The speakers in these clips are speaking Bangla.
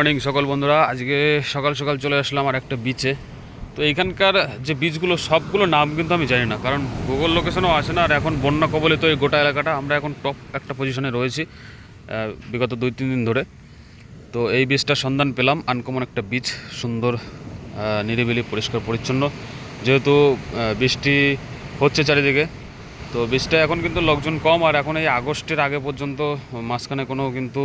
মর্নিং সকল বন্ধুরা। আজকে সকাল সকাল চলে আসলাম আর একটা বিচে তো এইখানকার যে বীজগুলো সবগুলো নাম কিন্তু আমি জানি না, কারণ গুগল লোকেশনও আসে না, আর এখন বন্যা কবলিত এই গোটা এলাকাটা আমরা এখন টপ একটা পজিশনে রয়েছি বিগত দুই, তিন দিন ধরে। তো এই বীজটার সন্ধান পেলাম আনকমন একটা বীজ সুন্দর নিরিবিলি, পরিষ্কার, পরিচ্ছন্ন। যেহেতু বৃষ্টি হচ্ছে চারিদিকে, তো বীজটা এখন কিন্তু লোকজন কম, আর এখন এই আগস্টের আগে পর্যন্ত মাঝখানে কোনো কিন্তু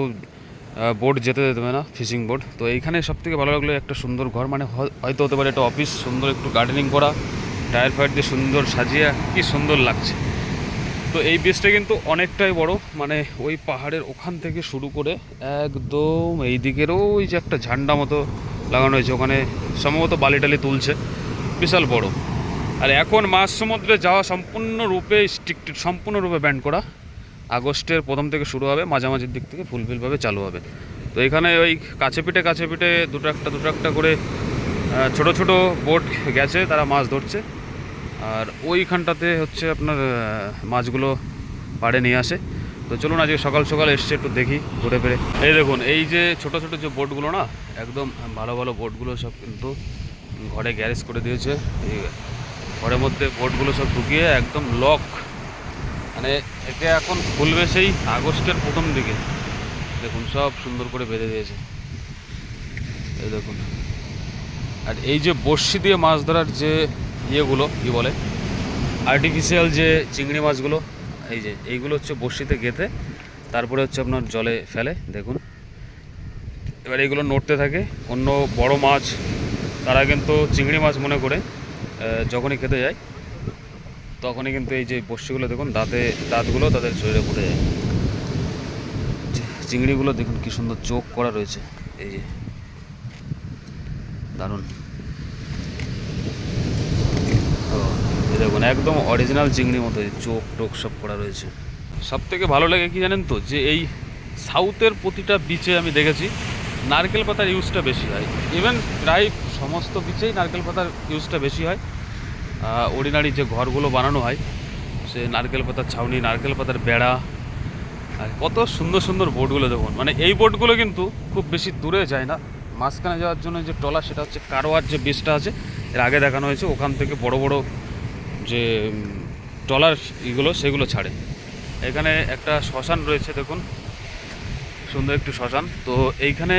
বোট যেতে দেবে না ফিশিং বোট তো এইখানে সব থেকে ভালো লাগল একটা সুন্দর ঘর মানে হয়- হয়তো হতে পারে একটা অফিস সুন্দর একটু গার্ডেনিং করা টায়ার ফায়ার দিয়ে সুন্দর সাজিয়ে, কি সুন্দর লাগছে। তো এই বীজটা কিন্তু অনেকটাই বড় মানে ওই পাহাড়ের ওখান থেকে শুরু করে একদম এই দিকেরও ওই যে একটা ঝান্ডা মতো লাগানো হয়েছে, ওখানে সম্ভবত বালি টালি তুলছে, বিশাল বড়। আর এখন মাছ সমুদ্রে যাওয়া সম্পূর্ণরূপে স্ট্রিক্টেড সম্পূর্ণরূপে ব্যান্ড করা। আগস্টের প্রথম থেকে শুরু হবে, মাঝামাঝির দিক থেকে ফুলফিলভাবে চালু হবে। তো এখানে ওই কাছে পিঠে কাছে পিঠে দুটো একটা দুটো একটা করে ছোট ছোট বোট গেছে, তারা মাছ ধরছে। আর ওইখানটাতে হচ্ছে আপনার মাছগুলো পাড়ে নিয়ে আসে। তো চলুন আজকে সকাল সকাল এসছে, একটু দেখি ঘুরে ফিরে। এই দেখুন, এই যে ছোট ছোট যে বোটগুলো না, একদম ভালো ভালো বোটগুলো সব কিন্তু ঘরে গ্যারেজ করে দিয়েছে। এই ঘরের মধ্যে বোটগুলো সব ঢুকিয়ে একদম লক মানে একে এখন খুলবে সেই আগস্টের প্রথম দিকে। দেখুন, সব সুন্দর করে বেঁধে দিয়েছে। এই দেখুন। আর এই যে বড়শি দিয়ে মাছ ধরার যে ইয়েগুলো, কি বলে? আর্টিফিশিয়াল যে চিংড়ি মাছগুলো, এই যে, এইগুলো হচ্ছে বড়শিতে গেঁথে, তারপরে হচ্ছে আপনার জলে ফেলে, দেখুন। এবার এইগুলো নড়তে থাকে। অন্য বড় মাছ, তারা কিন্তু চিংড়ি মাছ মনে করে যখনই খেতে যায় তখনই কিন্তু এই যে বড়শিগুলো দেখুন, দাঁতে, দাঁতগুলো তাদের শরীরে পড়ে যায়। চিংড়িগুলো দেখুন কি সুন্দর চোখ করা রয়েছে। এই যে এই দেখুন, একদম অরিজিনাল চিংড়ি মতো চোখ টোক সব করা রয়েছে। সব থেকে ভালো লাগে কি জানেন তো, যে এই সাউথের প্রতিটা বিচে আমি দেখেছি, নারকেল পাতার ইউজটা বেশি হয়। ইভেন প্রায় সমস্ত বিচেই নারকেল পাতার ইউজটা বেশি হয়। অর্ডিনারি যে ঘরগুলো বানানো হয়, সে নারকেল পাতার ছাউনি, নারকেল পাতার বেড়া, আর কত সুন্দর সুন্দর বোটগুলো দেখুন। মানে এই বোটগুলো কিন্তু খুব বেশি দূরে যায় না। মাঝখানে যাওয়ার জন্য যে টলা সেটা হচ্ছে কারোয়ার যে বীজটা আছে, এর আগে দেখানো হয়েছে। ওখান থেকে বড় বড় যে টলার ইগুলো সেগুলো ছাড়ে। এখানে একটা শ্মশান রয়েছে, দেখুন। সুন্দর একটি শ্মশান। তো এইখানে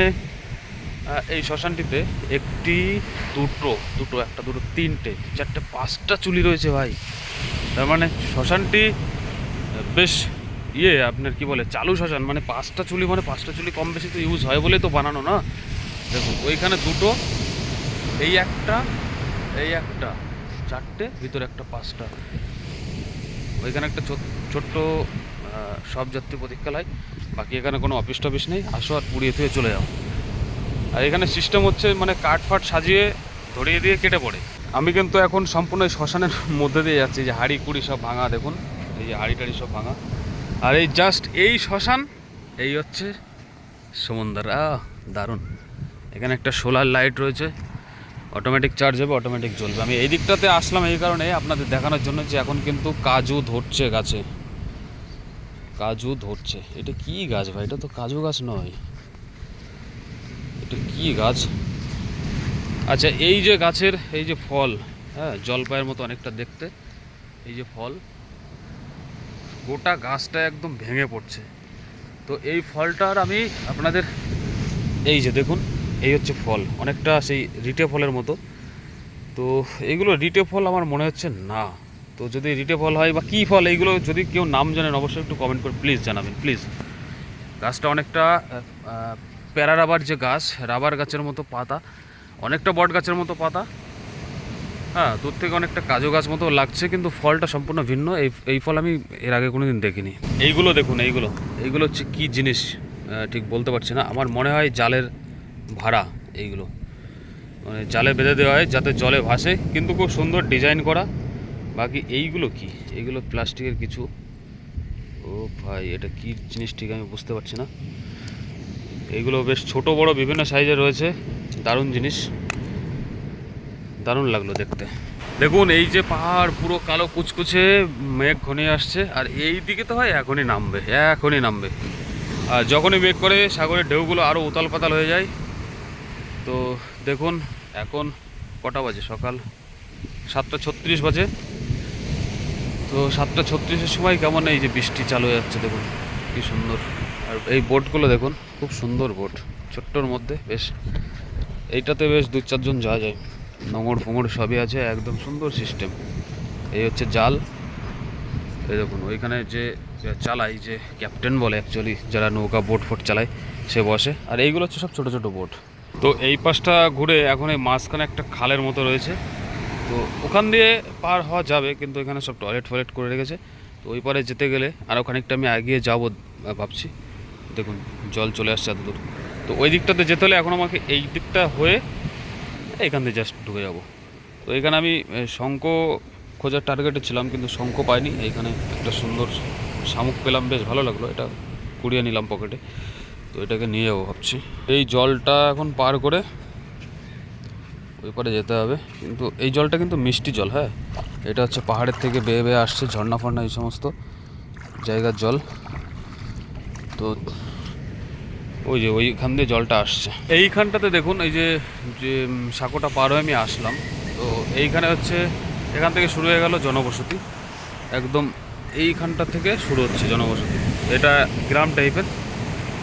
এই শ্মশানটিতে একটি দুটো দুটো, একটা, দুটো, তিনটে, চারটে, পাঁচটা চুলি রয়েছে ভাই। তার মানে শ্মশানটি বেশ ইয়ে আপনার কি বলে, চালু শ্মশান। মানে পাঁচটা চুলি মানে পাঁচটা চুলি কম বেশি তো ইউজ হয় বলেই তো বানানো, না? দেখুন, ওইখানে দুটো, এই একটা এই একটা, চারটে, ভিতরে একটা পাঁচটা। ওইখানে একটা ছোট- ছোট্ট সব যাত্রী প্রতীক্ষালয়। বাকি এখানে কোনো অফিস টফিস নেই। আসো আর পুড়িয়ে থুয়ে চলে যাও। আর এখানে সিস্টেম হচ্ছে মানে কাঠ ফাট সাজিয়ে ধরিয়ে দিয়ে কেটে পড়ে। আমি কিন্তু এখন সম্পূর্ণ শ্মশানের মধ্যে দিয়ে যাচ্ছি যে হাড়ি কুড়ি সব ভাঙা, দেখুন, এই যে হাড়ি টাড়ি সব ভাঙা। আর এই জাস্ট এই শ্মশান, এই হচ্ছে সমুদ্র। আহ, দারুণ। এখানে একটা সোলার লাইট রয়েছে অটোমেটিক চার্জ হবে অটোমেটিক জ্বলবে। আমি এই দিকটাতে আসলাম এই কারণে আপনাদের দেখানোর জন্য যে এখন কিন্তু কাজু ধরছে গাছে। কাজু ধরছে। এটা কি গাছ ভাই? এটা তো কাজু গাছ নয়। এটা কি গাছ? আচ্ছা এই যে গাছের, এই যে ফল হ্যাঁ জলপাইয়ের মতো অনেকটা দেখতে, এই যে ফল, গোটা গাছটা একদম ভেঙে পড়ছে। তো এই ফলটার আমি আপনাদের, এই যে দেখুন, এই হচ্ছে ফল, অনেকটা সেই রিটে ফলের মতো। তো এইগুলো রিটে ফল আমার মনে হচ্ছে না। তো যদি রিটে ফল হয় বা কী ফল, এইগুলো যদি কেউ নাম জানেন, অবশ্যই একটু কমেন্ট করে প্লিজ জানাবেন প্লিজ গাছটা অনেকটা প্যারা রাবার যে গাছ, রাবার গাছের মতো পাতা, অনেকটা বট গাছের মতো পাতা। হ্যাঁ দূর থেকে অনেকটা কাজু গাছ মতো লাগছে, কিন্তু ফলটা সম্পূর্ণ ভিন্ন। এই এই ফল আমি এর আগে কোনো দিন দেখিনি। এইগুলো দেখুন, এইগুলো। এইগুলো হচ্ছে কী জিনিস? ঠিক বলতে পারছি না। আমার মনে হয় জালের ভাড়া এইগুলো। মানে জালে বেঁধে দেওয়া হয় যাতে জলে ভাসে, কিন্তু খুব সুন্দর ডিজাইন করা। বাকি এইগুলো কি? এইগুলো প্লাস্টিকের কিছু। ও ভাই, এটা কি জিনিস ঠিক আমি বুঝতে পারছি না। এইগুলো বেশ ছোট, বড়, বিভিন্ন সাইজে রয়েছে। দারুণ জিনিস। দারুণ লাগল দেখতে। দেখুন, এই যে পাহাড় পুরো কালো কুচকুচে, মেঘ ঘনিয়ে আসছে, আর এই দিকে তো হয় এখনই নামবে এখনই নামবে। আর যখনই মেঘ করে, সাগরের ঢেউগুলো আরও উতাল পাতাল হয়ে যায়। তো দেখুন, এখন কটা বাজে? সকাল সাতটা ছত্রিশ বাজে। তো সাতটা ছত্রিশের সময় কেমন এই যে বৃষ্টি চালু হয়ে যাচ্ছে, দেখুন। কি সুন্দর। আর এই বোটগুলো দেখুন। খুব সুন্দর বোট, ছোট্টর মধ্যে বেশ, এইটাতে বেশ দু চারজন যাওয়া যায়। নোঙর ফোঙর সবই আছে, একদম সুন্দর সিস্টেম এই হচ্ছে জাল। এই দেখুন, ওইখানে যে যে চালায়, যে ক্যাপ্টেন বলে অ্যাকচুয়ালি যারা নৌকা বোট ফোট চালায়, সে বসে। আর এইগুলো হচ্ছে সব ছোটো ছোটো বোট। তো এই পাশটা ঘুরে এখন এই মাঝখানে একটা খালের মতো রয়েছে। তো ওখান দিয়ে পার হওয়া যাবে, কিন্তু এখানে সব টয়লেট ফয়লেট করে রেখেছে। তো ওই পারে যেতে গেলে আরও খানিকটা আমি এগিয়ে যাব, ভাবছি। দেখুন, জল চলে আসছে এত দূর। তো ওই দিকটাতে যেতে হলে এখন আমাকে এই দিকটা হয়ে এখান দিয়ে জাস্ট ঢুকে যাব। তো এখানে আমি শঙ্খ খোঁজার টার্গেটে ছিলাম কিন্তু শঙ্খ পাইনি। এইখানে একটা সুন্দর শামুক পেলাম, বেশ ভালো লাগল। এটা কুড়িয়ে নিলাম পকেটে তো এটাকে নিয়ে যাব ভাবছি। এই জলটা এখন পার করে ওই পারে যেতে হবে। কিন্তু এই জলটা কিন্তু মিষ্টি জল হ্যাঁ? এটা হচ্ছে পাহাড়ের থেকে বেয়ে বেয়ে আসছে, ঝর্ণা ফর্ণা এই সমস্ত জায়গার জল। তো ওই যে ওইখান দিয়ে জলটা আসছে। এইখানটাতে দেখুন, এই যে যে সাঁকোটা পার হয়ে আমি আসলাম। তো এইখানে হচ্ছে, এখান থেকে শুরু হয়ে গেল জনবসতি। একদম এইখানটা থেকে শুরু হচ্ছে জনবসতি। এটা গ্রাম টাইপের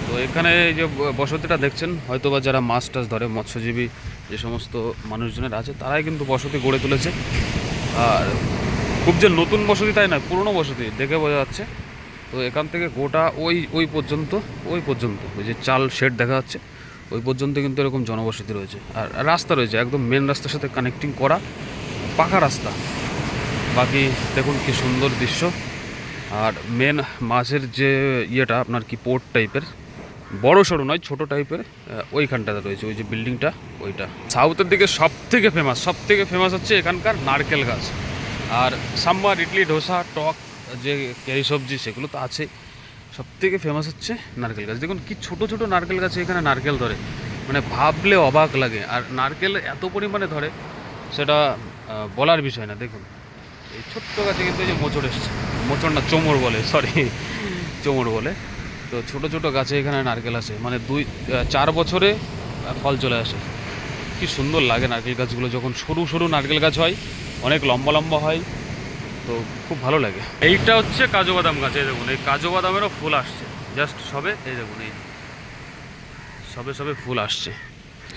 তো এখানে এই যে বসতিটা দেখছেন হয়তো বা যারা মাছ টাছ ধরে, মৎস্যজীবী যে সমস্ত মানুষজনের আছে, তারাই কিন্তু বসতি গড়ে তুলেছে। আর খুব যে নতুন বসতি তাই না পুরনো বসতি, দেখে বোঝা যাচ্ছে। তো এখান থেকে গোটা ওই ওই পর্যন্ত ওই পর্যন্ত, ওই যে চাল শেড দেখা যাচ্ছে, ওই পর্যন্ত কিন্তু এরকম জনবসতি রয়েছে। আর রাস্তা রয়েছে, একদম মেন রাস্তার সাথে কানেক্টিং করা পাকা রাস্তা। বাকি দেখুন কি সুন্দর দৃশ্য। আর মেন মাছের যে ইয়েটা, আপনার কি পোর্ট টাইপের বড় সড়ো নয়, ছোটো টাইপের ওইখানটাতে রয়েছে, ওই যে বিল্ডিংটা ওইটা। সাউথের দিকে সব থেকে ফেমাস সব থেকে ফেমাস হচ্ছে এখানকার নারকেল গাছ। আর সাম্বার, ইডলি ডোসা টক যে ক্যারি সবজি, সেগুলো তো আছে। সব থেকে ফেমাস হচ্ছে নারকেল গাছ। দেখুন, কি ছোট ছোট নারকেল গাছে এখানে নারকেল ধরে। মানে ভাবলে অবাক লাগে। আর নারকেল এত পরিমাণে ধরে, সেটা বলার বিষয় না। দেখুন, এই ছোট্ট গাছে কিন্তু এই যে মোচড় এসছে। মোচড় না চোমর বলে সরি চোমর বলে। তো ছোট ছোট গাছে এখানে নারকেল আসে। মানে দুই চার বছরে ফল চলে আসে। কি সুন্দর লাগে নারকেল গাছগুলো। যখন সরু সরু নারকেল গাছ হয়, অনেক লম্বা লম্বা হয় তো খুব ভালো লাগে। এইটা হচ্ছে কাজু বাদাম গাছ, এই দেখুন, এই কাজু বাদামেরও ফুল আসছে। জাস্ট সবে, এই দেখুন, এই সবে সবে ফুল আসছে।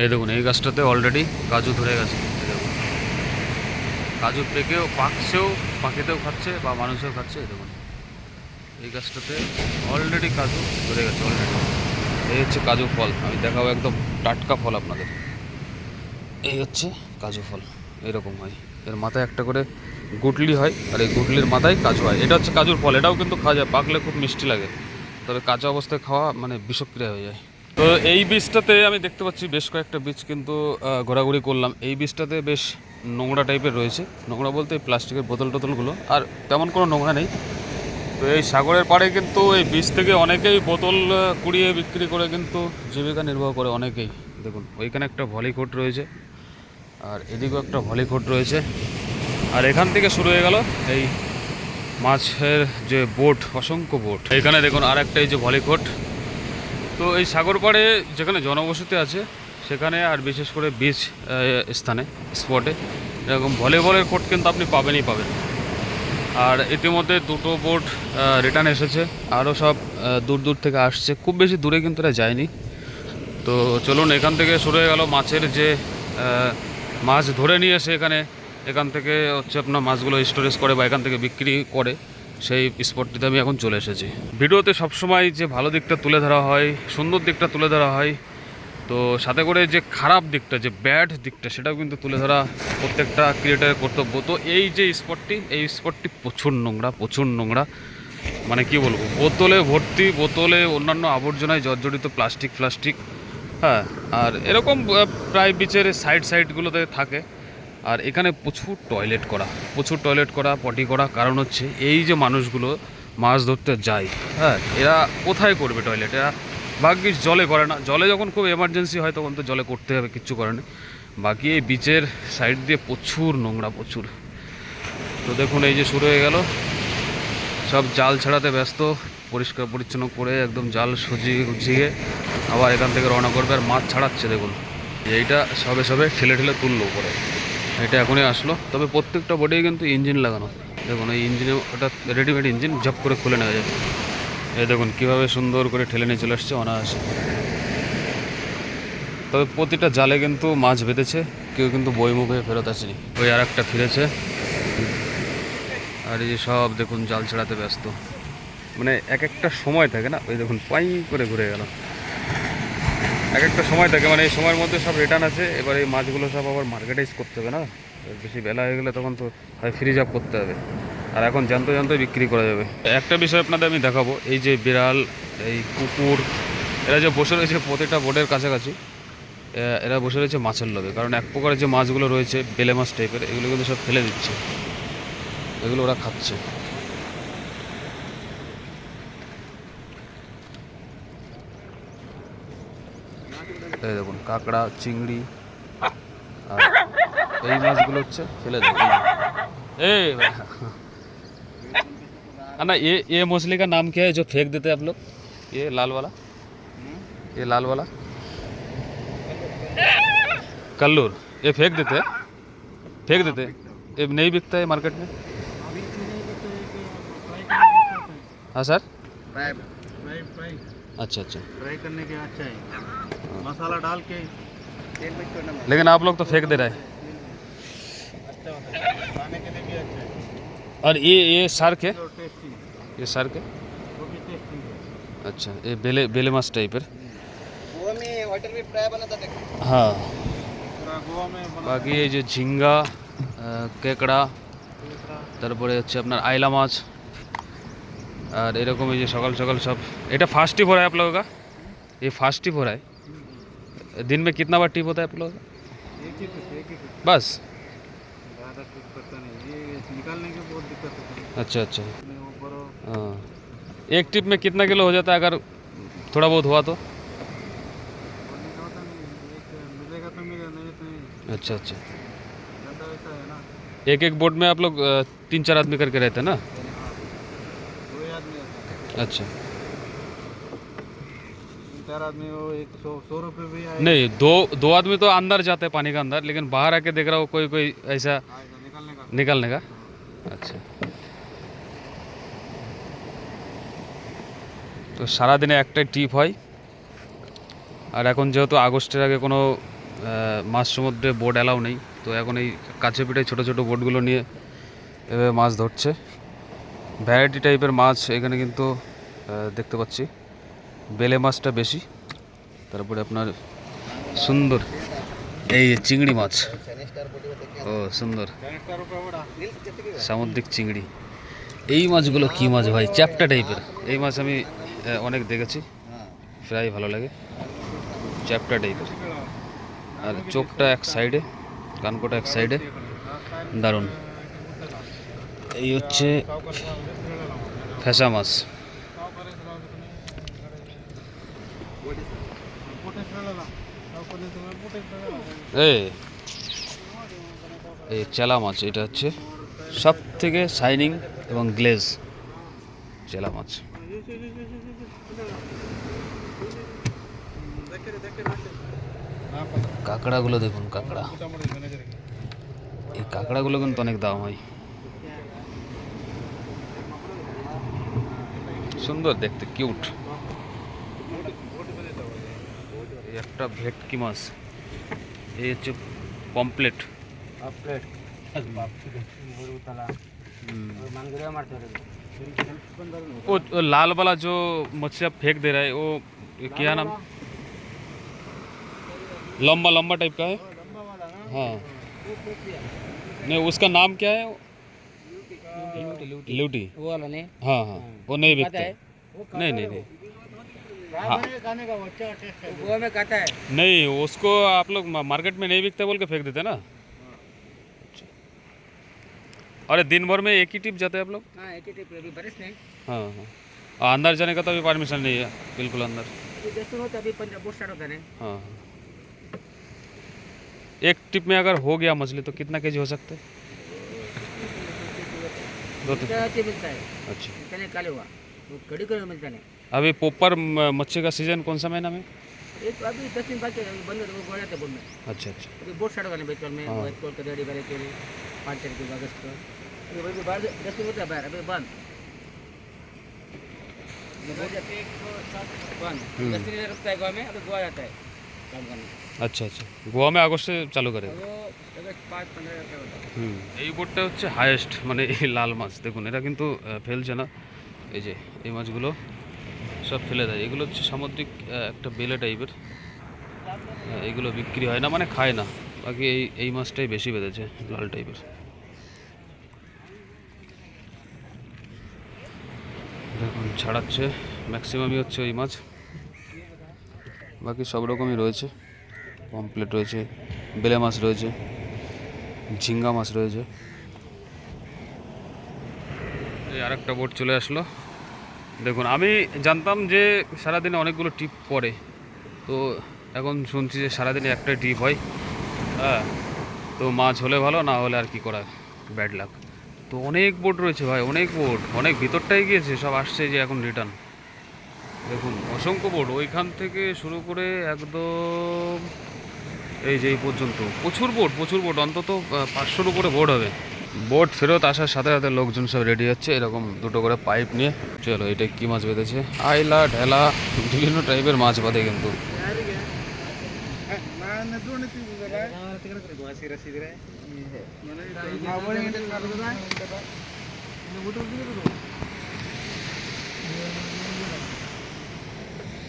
এই দেখুন, এই গাছটাতে অলরেডি কাজু ধরে গেছে দেখুন। কাজু পেকেও, পাকছেও পাখিতেও খাচ্ছে বা মানুষেও খাচ্ছে, এই দেখুন। এই গাছটাতে অলরেডি কাজু ধরে গেছে অলরেডি এই হচ্ছে কাজু ফল, আমি দেখাবো একদম টাটকা ফল আপনাদের। এই হচ্ছে কাজু ফল, এরকম হয়। এর মাথায় একটা করে গুটলি হয় আর এই গুটলির মাথায় কাজু হয়। এটা হচ্ছে কাজুর ফল, এটাও কিন্তু খাওয়া যায়, পাকলে খুব মিষ্টি লাগে। তবে কাঁচা অবস্থায় খাওয়া মানে বিষক্রিয়া হয়ে যায়। তো এই বীজটাতে আমি দেখতে পাচ্ছি বেশ কয়েকটা বীজ কিন্তু ঘোরাঘুরি করলাম। এই বীজটাতে বেশ নোংরা টাইপের রয়েছে। নোংরা বলতে এই প্লাস্টিকের বোতল টোতলগুলো আর তেমন কোনো নোংরা নেই। তো এই সাগরের পাড়ে কিন্তু এই বীজ থেকে অনেকেই বোতল কুড়িয়ে বিক্রি করে কিন্তু জীবিকা নির্বাহ করে অনেকেই। দেখুন, ওইখানে একটা ভলি কোর্ট রয়েছে। আর এদিকেও একটা ভলি কোর্ট রয়েছে। আর এখান থেকে শুরু হয়ে গেল এই মাছের যে বোট, অসংখ্য বোট। এখানে দেখুন আর একটা এই যে ভলি কোর্ট। তো এই সাগর পাড়ে যেখানে জনবসতি আছে, সেখানে আর বিশেষ করে বিচ স্থানে স্পটে এরকম ভলিবলের কোর্ট কিন্তু আপনি পাবেনই পাবেন। আর ইতিমধ্যে দুটো বোট রিটার্ন এসেছে। আরও সব দূর দূর থেকে আসছে। খুব বেশি দূরে কিন্তু এরা যায়নি। তো চলুন এখান থেকে শুরু হয়ে গেল মাছের যে মাছ ধরে নিয়ে এসে এখানে, এখান থেকে হচ্ছে আপনার মাছগুলো স্টোরেজ করে বা এখান থেকে বিক্রি করে, সেই স্পটটিতে আমি এখন চলে এসেছি। ভিডিওতে সবসময় যে ভালো দিকটা তুলে ধরা হয়, সুন্দর দিকটা তুলে ধরা হয়, তো সাথে করে যে খারাপ দিকটা, যে ব্যাড দিকটা, সেটাও কিন্তু তুলে ধরা প্রত্যেকটা ক্রিয়েটারের কর্তব্য। তো এই যে স্পটটি এই স্পটটি প্রচুর নোংরা প্রচুর নোংরা। মানে কি বলব, বোতলে ভর্তি, বোতলে অন্যান্য আবর্জনায় জর্জরিত প্লাস্টিক প্লাস্টিক হ্যাঁ আর এরকম প্রায় বিচের সাইড সাইডগুলোতে থাকে। আর এখানে প্রচুর টয়লেট করা, প্রচুর টয়লেট করা পটি করা। কারণ হচ্ছে, এই যে মানুষগুলো মাছ ধরতে যায় হ্যাঁ এরা কোথায় করবে টয়লেট এরা ভাগ্যিস জলে করে না। জলে যখন খুব এমার্জেন্সি হয়, তখন তো জলে করতে হবে, কিচ্ছু করে না বাকি এই বিচের সাইড দিয়ে প্রচুর নোংরা, প্রচুর। তো দেখুন, এই যে শুরু হয়ে গেল। সব জাল ছাড়াতে ব্যস্ত। পরিষ্কার পরিচ্ছন্ন করে একদম জাল সজিয়ে গুছিয়ে আবার এখান থেকে রওনা করবে আর মাছ ছাড়াচ্ছে, দেখুন। এইটা সবে সবে ঠেলে ঠেলে তুললো পরে এটা এখনই আসলো। তবে প্রত্যেকটা বোর্ডেই কিন্তু ইঞ্জিন লাগানো। দেখুন, এই ইঞ্জিনে ওটা রেডিমেড ইঞ্জিন ঝপ করে খুলে নেওয়া যাবে। এই দেখুন, কীভাবে সুন্দর করে ঠেলে নিয়ে চলে আসছে অনায়াসে। তবে প্রতিটা জালে কিন্তু মাছ বেঁধেছে, কেউ কিন্তু বই মুখে ফেরত আসেনি। ওই আর একটা ফিরেছে। আর এই সব, দেখুন, জাল ছাড়াতে ব্যস্ত। মানে এক একটা সময় থাকে না? ওই দেখুন পাই করে ঘুরে গেল। এক একটা সময় থাকে মানে এই সময়ের মধ্যে সব রিটার্ন আছে, এবার এই মাছগুলো সব আবার মার্কেটাইজ করতে হবে না? বেশি বেলা হয়ে গেলে তখন তো হয় ফ্রিজ আপ করতে হবে। আর এখন জানতে জানতে বিক্রি করা যাবে। একটা বিষয় আপনাদের আমি দেখাবো, এই যে বিড়াল, এই কুকুর, এরা যে বসে রয়েছে প্রতিটা বোর্ডের কাছাকাছি এরা বসে রয়েছে মাছের লোভে। কারণ এক প্রকারের যে মাছগুলো রয়েছে বেলে মাছ টাইপের এগুলো কিন্তু সব ফেলে দিচ্ছে। এগুলো ওরা খাচ্ছে। এই দেখুন কাঁকড়া চিংড়ি আর এই মাছগুলো হচ্ছে ফেলে দেয় এই ना ये ये मछली का नाम क्या है जो फेंक देते हैं आप लोग ये लाल वाला ये लाल वाला कल्लूर ये फेंक देते हैं फेंक देते हैं ये नहीं बिकता है मार्केट में हाँ सर फ्राई फ्राई फ्राई अच्छा अच्छा फ्राई करने के अच्छा है मसाला डाल के तेल में छोड़ना लेकिन आप लोग तो फेंक दे रहे हैं अच्छा होता है खाने के लिए भी अच्छा है और ये ये शार्क है और टेस्टी ये शार्क है वो भी टेस्टी है अच्छा ये बेले बेले मास टाइप है गोवा में होटल में फ्राई बनाता था हाँ पूरा गोवा में बना বাকি এই যে ঝিঙ্গা আহ, কেকড়া তারপরে হচ্ছে আপনার আইলা মাছ আর এরকম এই যে সকাল সকাল सब এটা फास्ट टिप हो रहा है आप लोगों का ये फास्ट टिप हो रहा है दिन में कितना बार टिप होता है आप लोगों का एक ही कुछ एक ही कुछ बस ज़्यादा कुछ करता नहीं ये निकालने की बहुत दिक्कत होती है अच्छा अच्छा इसमें वो करो हाँ एक टिप में कितना किलो हो जाता है अगर थोड़ा बहुत हुआ तो और निकालता नहीं एक मिलेगा तो मिलेगा नहीं तो नहीं अच्छा अच्छा ज़्यादा वैसा है ना एक एक बोट में आप लोग अ, तीन चार आदमी करके रहते हैं ना अच्छा तीन चार आदमी वो एक सौ सौ रुपये भी आए नहीं दो दो आदमी तो अंदर जाते हैं पानी के अंदर लेकिन बाहर आके देख रहा हूँ कोई कोई ऐसा आएगा निकालने का निकालने का আচ্ছা তো সারাদিনে একটাই টিপ হয় আর এখন যেহেতু আগস্টের আগে কোনো আহ, মাছ সমুদ্রে বোট অ্যালাউ নেই তো এখন এই কাছে পিঠে ছোটো ছোটো বোটগুলো নিয়ে এভাবে মাছ ধরছে ভ্যারাইটি টাইপের মাছ এখানে কিন্তু দেখতে পাচ্ছি। বেলে মাছটা বেশি, তারপরে আপনার সুন্দর, এই চিংড়ি মাছ। ও, সুন্দর। সামুদ্রিক চিংড়ি। এই মাছগুলো কি মাছ ভাই? চ্যাপটা টাইপের। এই মাছ আমি অনেক দেখেছি। প্রায় ভালো লাগে। চ্যাপটা টাইপের। আর চোখটা এক সাইডে, কানকোটা এক সাইডে। দারুণ। এই হচ্ছে ফেসা মাছ। এই চেলা মাছ, এটা হচ্ছে সব থেকে শাইনিং এবং গ্লেজ চেলা মাছ। কাঁকড়াগুলো দেখুন, কাঁকড়া। এই কাঁকড়াগুলো কিন্তু অনেক দাম হয়। সুন্দর দেখতে কিউট এই একটা ভেটকি মাছ এই হচ্ছে পমপ্লেট वो वो लाल वाला जो मच्छी आप फेंक दे रहा है वो ये क्या नाम लंबा लंबा टाइप का है हाँ नहीं उसका नाम क्या है ल्यूटी वो वाला नहीं? हाँ हाँ। वो नहीं बिकता। है? नहीं नहीं नहीं। हाँ। खाने का अच्छा है। गोवा में खाता है। नहीं उसको आप लोग मार्केट में नहीं बिकता बोल के फेंक देते ना। अच्छा। अरे दिन भर में एक ही टिप जाते हैं आप लोग? हाँ एक ही टिप अभी बरस नहीं। हाँ हाँ। अंदर जाने का तो अभी परमिशन नहीं है। बिल्कुल अंदर। है हाँ हाँ। एक टिप में अगर हो गया मछली तो कितना केजी हो सकते हैं? मिलता है अच्छा इतने काले हुआ। वो कड़ी कड़ी मिलता नहीं। अभी पोपर मच्छी का सीज़न कौन सा महीना में? एक अभी दस दिन बाद चलेगा, बंद हो गया था बोर्ड में। अच्छा अच्छा। अभी बोर्ड स्टार्ट होगा में हाँ। रेडी के पाँच तारीख को अगस्त को। अभी वही बाहर दस दिन होता है बाहर अभी बंद। बंद हम्म। दस दिन रुकता है गोवा में अभी गोवा जाता है। আচ্ছা আচ্ছা। গোয়া মে আগস্টে চালু করে। হুম। এই বোটটা হচ্ছে হায়েস্ট মানে এই লাল মাছ। দেখুন এরা কিন্তু ফেলছে না। এই যে এই মাছগুলো সব ফেলে দেয়। এগুলো হচ্ছে সামুদ্রিক একটা বেলে টাইপের। হ্যাঁ, এগুলো বিক্রি হয় না মানে খায় না। বাকি এই এই মাছটাই বেশি বেঁধেছে লাল টাইপের। দেখুন ছাড়াচ্ছে। ম্যাক্সিমামই হচ্ছে ওই মাছ। বাকি সব রকমই রয়েছে। পমপ্লেট রয়েছে, বেলে মাছ রয়েছে, ঝিঙ্গা মাছ রয়েছে। এই আরেকটা বোট চলে আসলো। দেখুন, আমি জানতাম যে সারাদিনে অনেকগুলো টিপ পড়ে। তো এখন শুনছি যে সারাদিনে একটা টিপ হয়। হ্যাঁ তো মাছ হলে ভালো, না হলে আর কি করা ব্যাড লাক তো অনেক বোট রয়েছে ভাই, অনেক বোট অনেক ভিতরটাই গিয়েছে, সব আসছে যে এখন রিটার্ন দেখুন, অসংখ্য বোট ওইখান থেকে শুরু করে একদম এই যে এই পর্যন্ত। প্রচুর বোট প্রচুর বোট অন্তত পাঁচশোর উপরে বোট হবে। বোট ফেরত আসার সাথে সাথে লোকজন সব রেডি হচ্ছে। এরকম দুটো করে পাইপ নিয়ে। চলো, এটা কি মাছ বেঁধেছে? আইলা ঢেলা, বিভিন্ন টাইপের মাছ বাঁধে কিন্তু।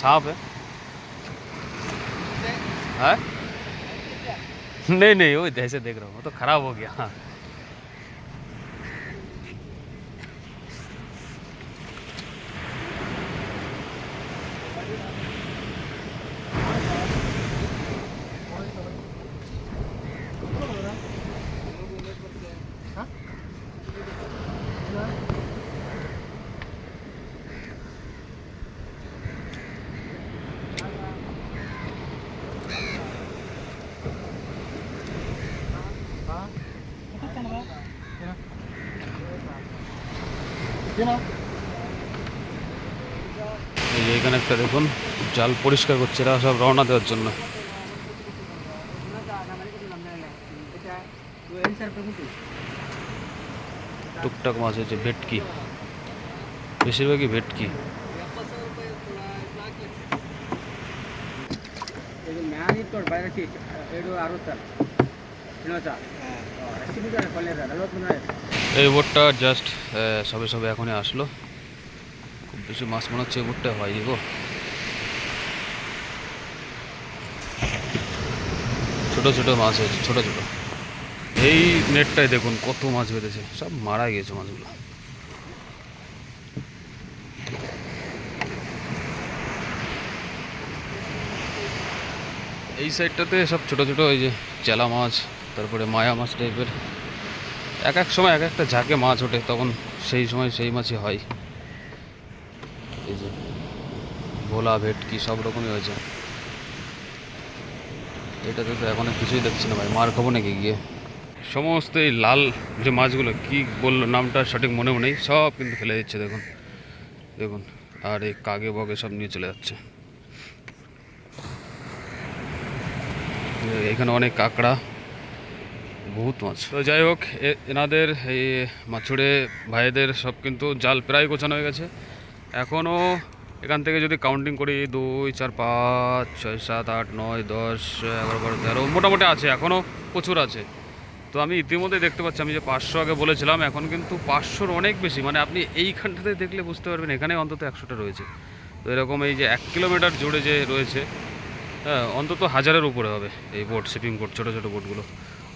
सांप है। हैं? नहीं नहीं, वो जैसे देख रहा हूँ तो खराब हो गया। हाँ এই যে এখানে একটা দেখুন জাল পরিষ্কার করছে এরা সব রওনা দেওয়ার জন্য। টুকটাক মাছ হচ্ছে ভেটকি। বেশিরভাগই ভেটকি। ಇದು এই বোটটা জাস্ট সবে সবে এখনই আসলো। খুব বেশি মাছ মনে হচ্ছে এই বোটটা হয় গো। ছোটো ছোটো মাছ হয়েছে, ছোটো ছোটো। এই নেটটায় দেখুন কত মাছ বেঁধেছে, সব মারা গিয়েছে মাছগুলো। এই সাইডটাতে সব ছোটো ছোটো ওই যে চেলা মাছ, তারপরে মায়া মাছ টাইপের এক এক সময় এক একটা ঝাঁকে মাছ ওঠে, তখন সেই সময় সেই মাছই হয়। এই যে ভোলা, ভেটকি সব রকমই হয়েছে। এটাতে তো এখন কিছুই দেখছি না ভাই, মার খাব নাকি গিয়ে? সমস্ত এই লাল যে মাছগুলো, কি বলল নামটা সঠিক মনেও নেই, সব কিন্তু ফেলে দিচ্ছে, দেখুন। দেখুন, আর এই কাগে বগে সব নিয়ে চলে যাচ্ছে। এখানে অনেক কাঁকড়া বহুত মাছ। তো যাই হোক এনাদের এই মাছুড়ে ভাইদের সব কিন্তু জাল প্রায় গোছানো হয়ে গেছে। এখনও এখান থেকে যদি কাউন্টিং করি, দুই, চার, পাঁচ, ছয়, সাত, আট, নয়, দশ, এগারো, বারো, তেরো, মোটামুটি আছে, এখনও প্রচুর আছে। তো আমি ইতিমধ্যে দেখতে পাচ্ছি, আমি যে পাঁচশো আগে বলেছিলাম, এখন কিন্তু পাঁচশোর অনেক বেশি। মানে আপনি এইখানটাতে দেখলে বুঝতে পারবেন, এখানে অন্তত একশোটা রয়েছে। তো এরকম এই যে এক কিলোমিটার জুড়ে যে রয়েছে হ্যাঁ অন্তত হাজারের উপরে হবে এই বোট শিপিং বোট ছোটো ছোটো বোটগুলো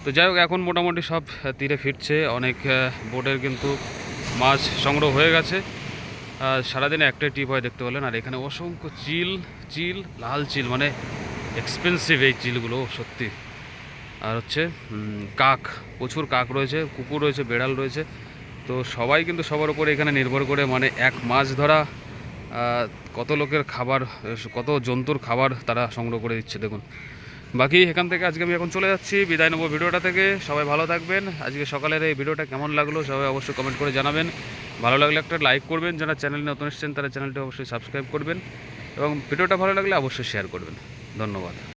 তো যাই হোক, এখন মোটামুটি সব তীরে ফিরছে। অনেক বোটের কিন্তু মাছ সংগ্রহ হয়ে গেছে। সারাদিনে একটাই টিপ হয়, দেখতে পেলেন। আর এখানে অসংখ্য চিল চিল, লাল চিল মানে এক্সপেন্সিভ এই চিলগুলো, সত্যি। আর হচ্ছে কাক, প্রচুর কাক রয়েছে, কুকুর রয়েছে, বেড়াল রয়েছে। তো সবাই কিন্তু সবার উপরে এখানে নির্ভর করে মানে এক মাছ ধরা কত লোকের খাবার কত জন্তুর খাবার তারা সংগ্রহ করে দিচ্ছে, দেখুন। বাকি এখান থেকে আজকে আমি এখন চলে যাচ্ছি। বিদায় নেব ভিডিওটা থেকে। সবাই ভালো থাকবেন। আজকে সকালের এই ভিডিওটা কেমন লাগল সবাই অবশ্যই কমেন্ট করে জানাবেন। ভালো লাগলে একটা লাইক করবেন। যারা চ্যানেল নতুন এসছেন, তারা চ্যানেলটি অবশ্যই সাবস্ক্রাইব করবেন। এবং ভিডিওটা ভালো লাগলে অবশ্যই শেয়ার করবেন। ধন্যবাদ।